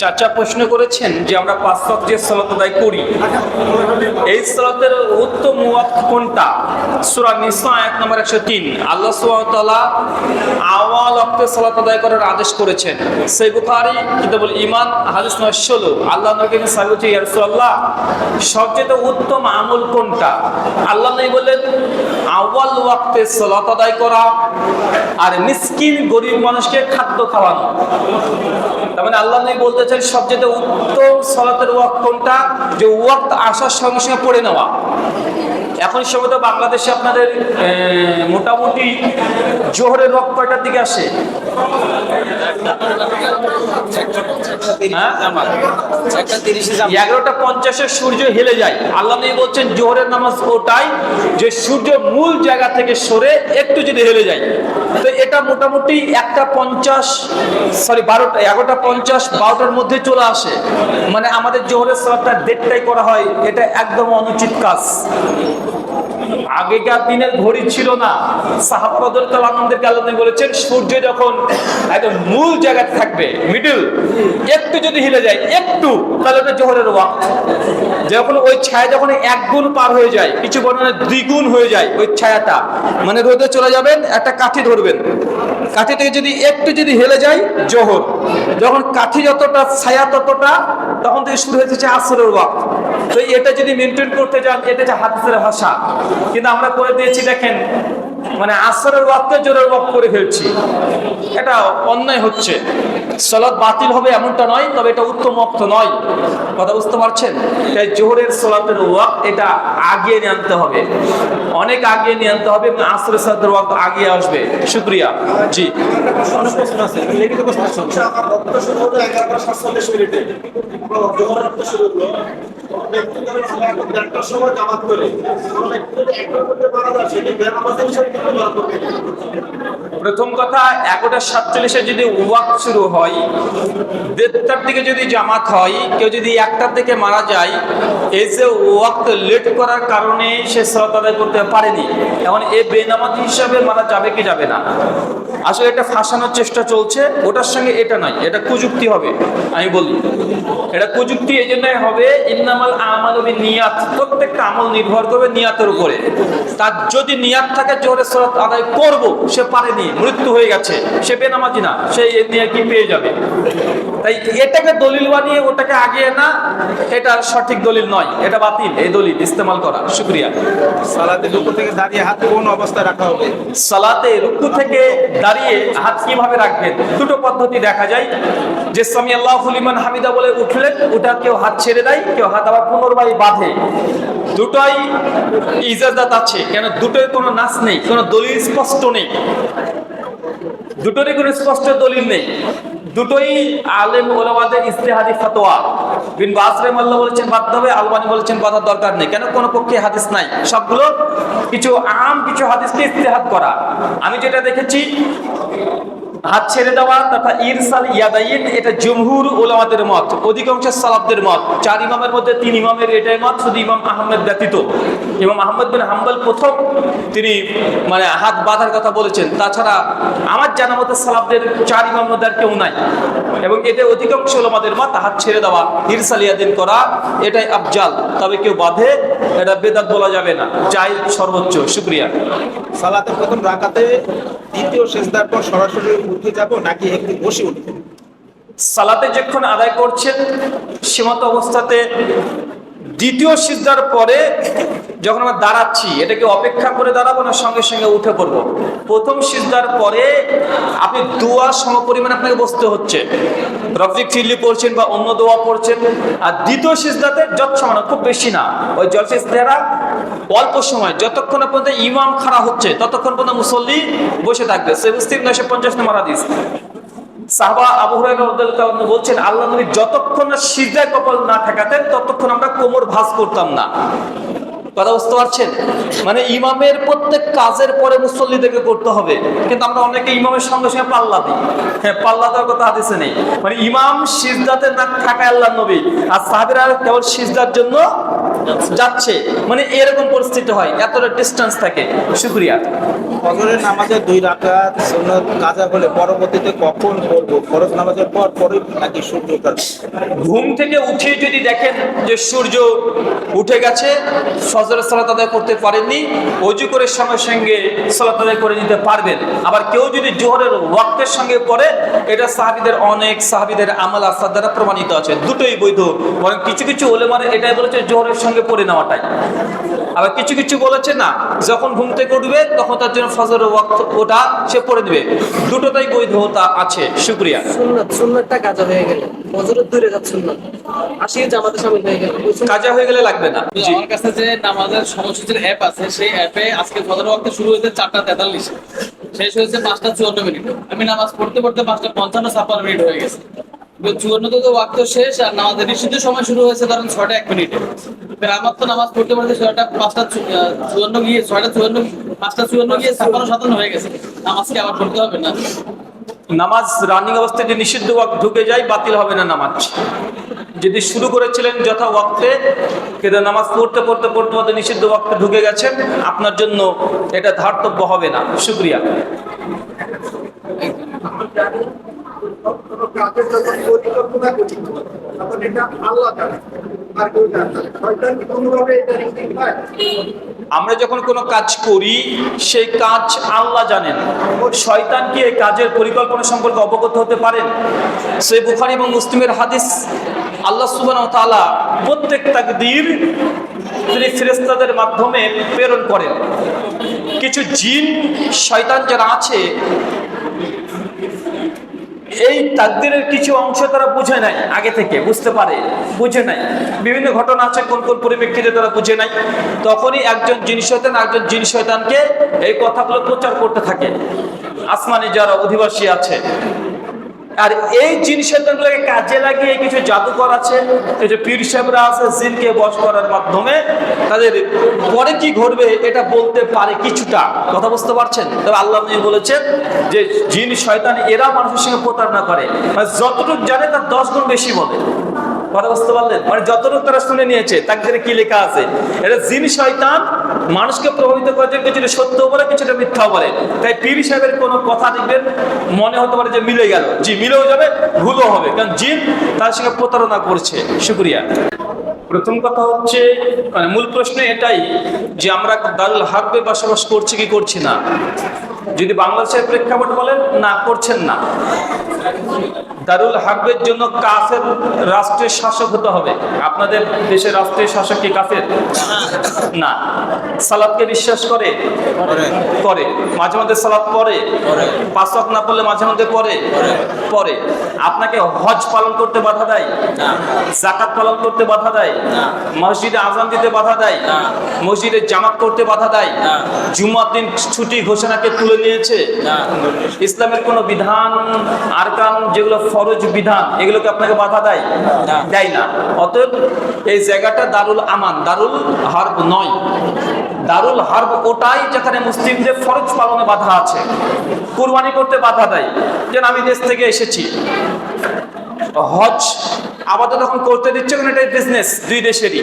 চাচা প্রশ্ন করেছেন যে আমরা পাঁচ ওয়াক্ত যে সালাত আদায় করি। এই সালাতের উত্তম ওয়াক্ত কোনটা? সূরা নিসা এক নম্বর একশো তিন। আল্লাহ সুবহানাহু ওয়া তাআলা আওয়াল ওয়াক্তে সালাত আদায় করার আদেশ করেছেন। সেই বুখারী কিতাবুল ঈমান, হাদিস নম্বর ষোলো। আল্লাহ নবী সাহেব হচ্ছে ইয়া রাসূলুল্লাহ সবচেয়ে উত্তম আমল কোনটা? আল্লাহ নবী বললেন আওয়াল ওয়াক্তে সালাত আদায় করা আর মিসকিন গরিব মানুষকে খাদ্য খাওয়ানো। তার মানে আল্লাহ নবী বলতে চান সবচেয়ে উত্তম সালাতের ওয়াক্ত কোনটা? যে ওয়াক্ত আসার সঙ্গে সঙ্গে পড়ে নেওয়া। এখন সময় তো বাংলাদেশে আপনাদের মোটামুটি জোহরের রক কয়টার দিকে আসে? হ্যাঁ? এগারোটা পঞ্চাশের সূর্য হেলে যায়। আল্লাহ নবী বলছেন জোহরের নামাজ ওটাই যে সূর্য মূল জায়গা থেকে সরে একটু যদি হেলে যায়। তো এটা মোটামুটি একটা পঞ্চাশ সরি বারোটা এগারোটা পঞ্চাশ বারোটার মধ্যে চলে আসে। মানে আমাদের জোহরের সালাদটা দেড়টাই করা হয় এটা একদম অনুচিত কাজ। আগেকার দিনের ঘড়ি ছিল না। সাহাবাদর আনন্দেরকে আল্লাহ বলেছেন, সূর্য যখন একদম মূল জায়গায় থাকবে মিডল একটু যদি হিলে যায়, একটু, তাহলে ওটা জোহরের ওয়াক্ত। যখন ওই ছায়া যখন এক গুণ পার হয়ে যায়, কিছু বর্ণনা দ্বিগুণ হয়ে যায় ওই ছায়াটা মানে রোদে চলে যাবেন, একটা কাঠি ধরবেন। কাঠি থেকে যদি একটু যদি হেলে যায়, জহর। যখন কাঠি যতটা, ছায়া ততটা, তখন থেকে শুরু হয়েছে আসরের ওয়াক্ত। তো এটা যদি মেনটেন করতে যান, এটা হচ্ছে হাদিসের ভাষা। কিন্তু আমরা করে দিয়েছি, দেখেন মানে আসরের ওয়াক্তে জোরের ওয়াক্ত করে ফেলছি। এটা অন্যায় হচ্ছে। সলাৎ বাতিল হবে এমনটা নয় তবে এটা উত্তম ওয়াক্ত নয়। কথা বুঝতে পারছেন? তাই জোহরের সলাতের ওয়াক্ত এটা আগিয়ে নিয়ে আনতে হবে। অনেক আগিয়ে নিয়ে আনতে হবে আসরের সালাতের ওয়াক্ত আগিয়ে আসবে। শুক্রিয়া। জি। অনেক প্রশ্ন আছে। লিখিত প্রশ্ন আছে। আমার বক্তব্য শুরু হলো এগারোটা সাতচল্লিশ মিনিটে জোহর রক্ত শুরু হলো ব্যক্তি করে আমরা এখন দেড়টার সময় জামাত করে যায় সেটি প্রথম কথা এগারোটা সাতচল্লিশে যদি ওয়াক শুরু হয়, দেড়টার দিকে যদি জামাত হয়, কেউ যদি একটার দিকে মারা যায়, এই যে ওয়াক্ত লেট করার কারণে সে সালাত আদায় করতে পারেনি। এখন এ বেনামাজি হিসাবে মারা যাবে কি যাবে না? আসলে এটা ফাঁসানোর চেষ্টা চলছে, ওটার সঙ্গে এটা নয়, এটা কুযুক্তি হবে, আমি বলি। এটা কুযুক্তি এই জন্যই হবে, ইন্নামাল আমাল নিয়াত, প্রত্যেকটা আমল নির্ভর করবে নিয়াতের উপরে। তার যদি নিয়াত থাকে জোরে সরাত আদায় করব সে পারেনি মৃত্যু হয়ে গেছে সে বেনামাজি না সে নিয়ে কি পেয়ে যাবে? তাই এটাকে দলিল বানিয়ে ওটাকে আগিয়ে না এটা সঠিক দলিল নয় এটা বাতিল এই দলিল ইস্তেমাল করা শুক্রিয়া। সালাতে দুপুর থেকে দাঁড়িয়ে হাত কোন অবস্থায় রাখা হবে? সালাতে রুকু থেকে দাঁড়িয়ে হাত কীভাবে রাখবেন? দুটো পদ্ধতি দেখা যায়। যে সামি আল্লাহ হামিদা বলে উঠলেন ওটা কেউ হাত ছেড়ে দেয় কেউ হাত আবার বাঁধে। দুটোই ইজাজাত আছে। কেন? দুটোই কোনো নাচ নেই, কোনো দলিল স্পষ্ট নেই। দুটোরই কোনো স্পষ্ট দলিল নেই। দুটোই আলেম ওলামাদের ইস্তেহাদি ফতোয়া। বিন বাসরেম আল্লাহ বলেছেন বাধ্য হবে আলবানি বলেছেন বাধার দরকার নেই। কেন? কোনো পক্ষে হাদিস নাই। সবগুলো কিছু আম, কিছু হাদিসকে ইস্তেহাদ করা। আমি যেটা দেখেছি হাত ছেড়ে দেওয়া, তথা ইরসাল ইয়াদাইন, এটা জমহুর ওলামাদের মত, অধিকাংশ সালাবদের মত। চার ইমামের মধ্যে তিন ইমামের এটাই মত, শুধু ইমাম আহমেদ ব্যতীত। ইমাম আহমেদ বিন হাম্বল প্রথম তিনি মানে হাত বাঁধার কথা বলেছেন। তাছাড়া আমার জানা মতে সালাবদের চার ইমাম মধ্যে আর কেউ নাই। এবং এতে অধিকাংশ ওলামাদের মত, হাত ছেড়ে দেওয়া, ইরসাল ইয়াদিন করা, এটাই আফজাল। তবে কেউ বাঁধে, এটা বেদাত বলা যাবে না। চাই সর্বোচ্চ, শুক্রিয়া। সালাতের প্রথম রাকাতে দ্বিতীয় শেষদার পর সরাসরি উঠে যাব নাকি একটু বসে উঠবো? সালাতে যখন আদায় করছেন সীমান্ত অবস্থাতে দ্বিতীয় সিজদার পরে যখন আমরা দাঁড়াচ্ছি, এটাকে অপেক্ষা করে দাঁড়াবো না, সঙ্গে সঙ্গে উঠে পড়ব? প্রথম সিজদার পরে আপনি দোয়া সমপরিমাণ আপনাকে বসতে হচ্ছে। রফিক চিল্লি পড়ছেন বা অন্য দোয়া পড়ছেন, আর দ্বিতীয় সিজদাতে যত সময় খুব বেশি না। ওই জলসিস্তারা অল্প সময়, যতক্ষণ পর্যন্ত ইমাম খাড়া হচ্ছে, ততক্ষণ পর্যন্ত মুসল্লি বসে থাকবে। সে মুসলিম নয়শো পঞ্চাশ নম্বর হাদিস। সাহবা আবু বলছেন, আল্লাহ নবী যতক্ষণ না সিজদায় কপাল না ঠেকাতেন, ততক্ষণ আমরা কোমর ভাঁজ করতাম না। কথা বুঝতে পারছেন? মানে ইমামের প্রত্যেক কাজের পরে মুসল্লিদেরকে করতে হবে। কিন্তু আমরা অনেকে ইমামের সঙ্গে সঙ্গে পাল্লা দিই। হ্যাঁ পাল্লা দেওয়ার কথা হাদিসে নেই। মানে ইমাম সিজদাতে না থাকায় আল্লাহ নবী আর সাহাবীরা কেবল সিজদার জন্য যাচ্ছে। মানে এরকম পরিস্থিতি হয় এতটা ডিস্টেন্স থাকে। শুক্রিয়া। ফজরের নামাজের দুই রাকাত সুন্নত কাজা হলে পরবর্তীতে কখন পড়ব ফরজ নামাজের পর পরে নাকি সূর্য ঘুম থেকে উঠে যদি দেখেন যে সূর্য উঠে গেছে ফজরের সালাত আদায় করতে পারেননি অজু করে সঙ্গে সঙ্গে সালাত আদায় করে নিতে পারবেন। আবার কেউ যদি জোহরের ওয়াক্তের সঙ্গে পড়ে এটা সাহাবিদের অনেক সাহাবিদের আমল আসার দ্বারা প্রমাণিত আছে। দুটোই বৈধ। বরং কিছু কিছু ওলেমারে এটাই বলেছে জোহরের সঙ্গে পড়ে নেওয়াটাই। আবার কিছু কিছু বলেছে না যখন ঘুম থেকে উঠবে তখন তার জন্য ফজরের ওয়াক্ত ওটা সে পড়ে দিবে দুটোটাই বৈধতা আছে। শুক্রিয়া। সুন্নাত সুন্নাতটা কাজা হয়ে গেল। ফজরের দূরে যাচ্ছে সুন্নাত। আসিয়ে জামাতে সামিল হয়ে গেল। কাজা হয়ে গেলে লাগবে না। আমার কাছে যে নামাজের সময়সূচির অ্যাপ আছে, সেই অ্যাপে আজকে ফজর ওয়াক্ত শুরু হয়েছে চারটা তেতাল্লিশ। শেষ হয়েছে পাঁচটা চুয়ান্ন মিনিট। আমি নামাজ পড়তে পড়তে পাঁচটা পঞ্চান্ন ছাপ্পান্ন মিনিট হয়ে গেছে। চুয়ান্ন তো ওয়াক্ত শেষ আর নামাজের নিষিদ্ধ সময় শুরু হয়েছে ধরেন এক মিনিটে। আমার তো নামাজ পড়তে পড়তে ছয়টা পাঁচটা চুয়ান্ন গিয়ে ছয়টা চুয়ান্ন, পাঁচটা চুয়ান্ন গিয়ে ছাপ্পান্ন, সাতান্ন হয়ে গেছে। নামাজকে আবার পড়তে হবে না? নামাজ রানিং অবস্থায় যে নিষিদ্ধ ঢুকে যায়, বাতিল হবে না নামাজ। যদি শুরু করেছিলেন যথা ওয়াক্তে কিন্তু নামাজ পড়তে পড়তে পড়তে পড়তে নিষিদ্ধ ওয়াক্তে ঢুকে গেছেন, আপনার জন্য এটা ধার্তব্য হবে না। শুক্রিয়া। আমরা যখন কোনো কাজ করি, সেই কাজ আল্লাহ জানেন। শয়তান কি এই কাজের পরিকল্পনা সম্পর্কে অবগত হতে পারেন? সেই বুখারি এবং মুসলিমের হাদিস আল্লাহ সুবান প্রত্যেক তাকদীর তিনি ফেরেস্তাদের মাধ্যমে প্রেরণ করেন। কিছু জিন শয়তান যারা আছে, এই তাকদিরের কিছু অংশ তারা বুঝে নাই, আগে থেকে বুঝতে পারে, বুঝে নাই। বিভিন্ন ঘটনা আছে, কোন কোন পরিপ্রেক্ষিতে তারা বুঝে নাই। তখনই একজন জিন শয়তান একজন জিন শয়তানকে এই কথাগুলো প্রচার করতে থাকে। আসমানে যারা অধিবাসী আছে আর এই জিন শয়তানগুলোকে কাজে লাগিয়ে কিছু জাদুকর আছে এই যে পীর সাহেবরা আছে, জিনকে বশ করার মাধ্যমে তাদের পরে কি ঘটবে এটা বলতে পারে কিছুটা। কথা বুঝতে পারছেন? তবে আল্লাহ বলেছেন যে জিন, শয়তান, এরা মানুষের সঙ্গে প্রতারণা করে। মানে যতটুকু জানে তার দশ গুণ বেশি বলে। কথা বুঝতে পারলেন? মানে যতটুকু তারা শুনে নিয়েছে তাকে কি লেখা আছে? এটা জিন শয়তান মানুষকে প্রভাবিত জন্য কিছুটা সত্য বলে, কিছুটা মিথ্যা বলে। তাই পীর সাহেবের কোনো কথা দেখবেন, মনে হতে পারে যে মিলে গেল। জি, মিলেও যাবে, ভুলও হবে। কারণ জিন তার সঙ্গে প্রতারণা করছে। শুক্রিয়া। প্রথম কথা হচ্ছে মানে মূল প্রশ্ন এটাই যে আমরা দারুল হারবে বসবাস করছি কি করছি না? যদি বাংলাদেশের প্রেক্ষাপট বলেন না করছেন না। দারুল হারবের জন্য কাফের রাষ্ট্রের শাসক হতে হবে। আপনাদের দেশের রাষ্ট্রের শাসক কি কাফের? না। সালাদকে বিশ্বাস করে? করে। মাঝে মধ্যে সালাদ পড়ে? পাঁচ না পড়লে মাঝে মধ্যে পড়ে? পড়ে। আপনাকে হজ পালন করতে বাধা দেয়? জাকাত পালন করতে বাধা দেয়? মসজিদে আজান দিতে বাধা দেয়? মসজিদে জামাত করতে বাধা দেয়? জুমার দিন ছুটি ঘোষণাকে তুলে নিয়েছে? ইসলামের কোনো বিধান আরকান যেগুলো ফরজ বিধান এগুলোকে আপনাকে বাধা দেয়? দেয় না। অতএব এই জায়গাটা দারুল আমান দারুল হার্ব নয়। দারুল হার্ব ওটাই যেখানে মুসলিমদের ফরজ পালনে বাধা আছে। কুরবানি করতে বাধা দেয়। যেন আমি দেশ থেকে এসেছি। হজ আপাতত তখন করতে দিচ্ছে কারণ এটা বিজনেস দুই দেশেরই।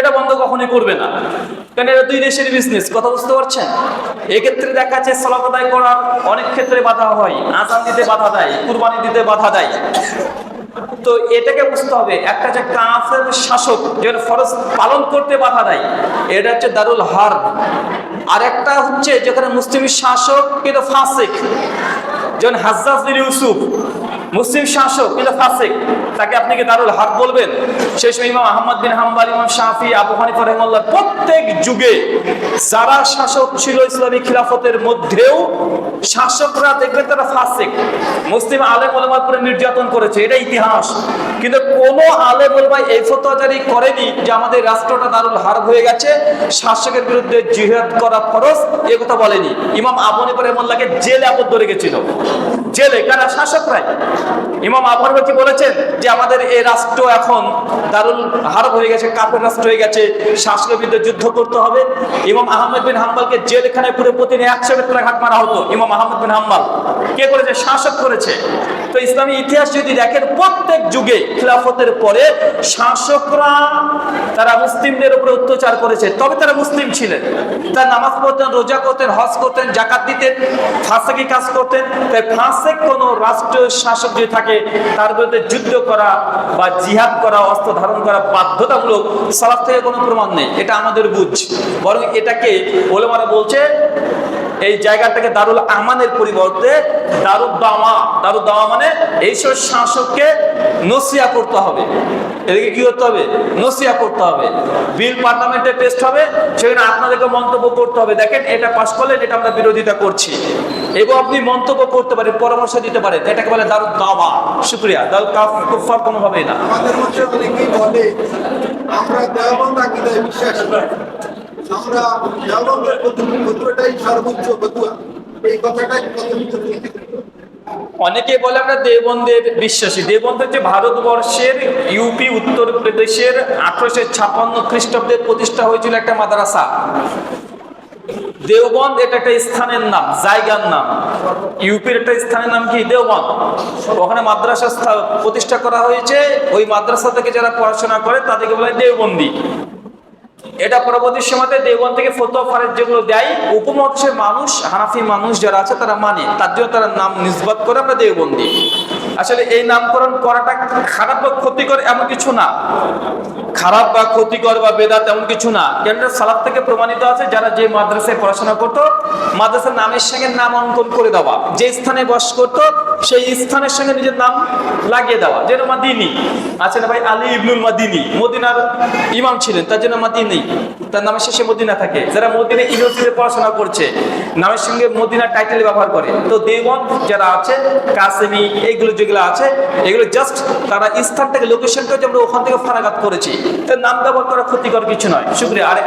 এটা বন্ধ কখনোই করবে না। কারণ এটা দুই দেশের বিজনেস কথা বুঝতে পারছেন? এক্ষেত্রে দেখা যাচ্ছে সলাপ আদায় করার অনেক ক্ষেত্রে বাধা হয়। আজান দিতে বাধা দেয়, কুরবানি দিতে বাধা দেয়। তো এটাকে বুঝতে হবে, একটা যে কাফের শাসক যেটা ফরজ পালন করতে বাধা দেয়, এটা হচ্ছে দারুল হার। আর একটা হচ্ছে যেখানে মুসলিম শাসক, কিন্তু ফাসিক। যেমন হাজ্জাজ ইউসুফ, মুসলিম শাসক, কিন্তু ফাসিক। তাকে আপনি কি দারুল হাক বলবেন? সময় ইমাম আহমদ বিন হাম্বাল, ইমাম শাফি, আবু হানিফা রহমাল্লাহ প্রত্যেক যুগে যারা শাসক ছিল ইসলামী খিলাফতের মধ্যেও শাসকরা দেখবেন তারা ফাসিক। মুসলিম আলেম ওলামার উপরে নির্যাতন করেছে এটা ইতিহাস। কিন্তু কোন আলেম ওলামা এই ফতোয়া জারি করেনি যে আমাদের রাষ্ট্রটা দারুল হার হয়ে গেছে, শাসকের বিরুদ্ধে জিহাদ করা ফরজ, এ কথা বলেনি। ইমাম আবু হানিফা রহমাল্লাহকে জেলে আবদ্ধ রেখেছিল। জেলে, কারা? শাসকরাই। ইমাম আবু কি বলেছেন যে আমাদের এই রাষ্ট্র এখন দারুল হারব হয়ে গেছে কাপের রাষ্ট্র হয়ে গেছে শাসকের বিরুদ্ধে যুদ্ধ করতে হবে। ইমাম আহমেদ বিন হাম্বালকে জেলখানায় পুরো প্রতিদিন একশো বেতরা ঘাট মারা হতো, ইমাম আহমদ বিন হাম্বাল। কে করেছে? শাসক করেছে। তো ইসলামী ইতিহাস যদি দেখেন, প্রত্যেক যুগে খিলাফতের পরে শাসকরা, তারা মুসলিমদের উপরে অত্যাচার করেছে। তবে তারা মুসলিম ছিলেন। তারা নামাজ পড়তেন, রোজা করতেন, হজ করতেন, জাকাত দিতেন, ফাঁসেকি কাজ করতেন। তাই ফাঁসেক কোন রাষ্ট্রীয় শাসক যদি থাকে, তার বিরুদ্ধে যুদ্ধ করা বা জিহাদ করা, অস্ত্র ধারণ করা বাধ্যতামূলক সালাফ থেকে কোনো প্রমাণ নেই। এটা আমাদের বুঝ। বরং এটাকে ওলেমারা বলছে, এই জায়গাটাকে দারুল আমানের পরিবর্তে দারুল দামা দারুল দামা মানে এইসব শাসককে নসিয়া করতে হবে। এদিকে কি করতে হবে? নসিয়া করতে হবে। বিল পার্লামেন্টে টেস্ট হবে, সেখানে আপনাদেরকে মন্তব্য করতে হবে। দেখেন, এটা পাস করলেন এটা আমরা বিরোধিতা করছি। এবং আপনি মন্তব্য করতে পারেন পরামর্শ দিতে পারেন। এটাকে বলে দারুল দাওয়া। শুক্রিয়া। কাফ কুফার কোনোভাবেই না। আমাদের মধ্যে অনেকেই বলে আমরা দেওবন্দ আকিদায় বিশ্বাস। করি আমরা দেওবন্দের ফতুয়াটাই সর্বোচ্চ ফতুয়া। এই কথাটাই অনেকে বলে আমরা দেবন্দের বিশ্বাসী। দেবন্দ হচ্ছে ভারতবর্ষের ইউপি উত্তরপ্রদেশের আঠারোশো ছাপান্ন খ্রিস্টাব্দে প্রতিষ্ঠা হয়েছিল একটা মাদ্রাসা। দেওবন্দ এটা একটা স্থানের নাম, জায়গার নাম। ইউপির একটা স্থানের নাম কি? দেওবন্দ। ওখানে মাদ্রাসা প্রতিষ্ঠা করা হয়েছে। ওই মাদ্রাসা থেকে যারা পড়াশোনা করে, তাদেরকে বলে দেওবন্দি। এটা পরবর্তী সময়তে দেওবন্দ থেকে ফতোয়া ফারেজ যেগুলো দেয়, উপমহাদেশের মানুষ, হানাফি মানুষ যারা আছে, তারা মানে। তার জন্য তারা নাম নিসবত করে আমরা দেওবন্দি। আসলে এই নামকরণ করাটা খারাপ বা ক্ষতিকর এমন কিছু না। খারাপ বা ক্ষতিকর বা বেদাত এমন কিছু না। কেন সালাদ থেকে প্রমাণিত আছে, যারা যে মাদ্রাসায় পড়াশোনা করতো, মাদ্রাসার নামের সঙ্গে নাম অঙ্কন করে দেওয়া। যে স্থানে বাস করতো, সেই স্থানের সঙ্গে নিজের নাম লাগিয়ে দেওয়া। যেন মাদিনী। আছে না ভাই, আলী ইবনুল মাদিনী, মদিনার ইমাম ছিলেন, তার জন্য মাদিনী। তার নামের শেষে মদিনা থাকে। যারা মদিনা ইউনিভার্সিটিতে পড়াশোনা করছে, নামের সঙ্গে মদিনা টাইটেল ব্যবহার করে। তো দেবন যারা আছে, কাসেমি এইগুলো যেগুলো আছে, এগুলো জাস্ট তারা স্থান থেকে লোকেশন যে আমরা ওখান থেকে ফারাগাত করেছি। তো নাম ব্যবহার করা ক্ষতিকর কিছু নয়। শুক্রিয়া। আর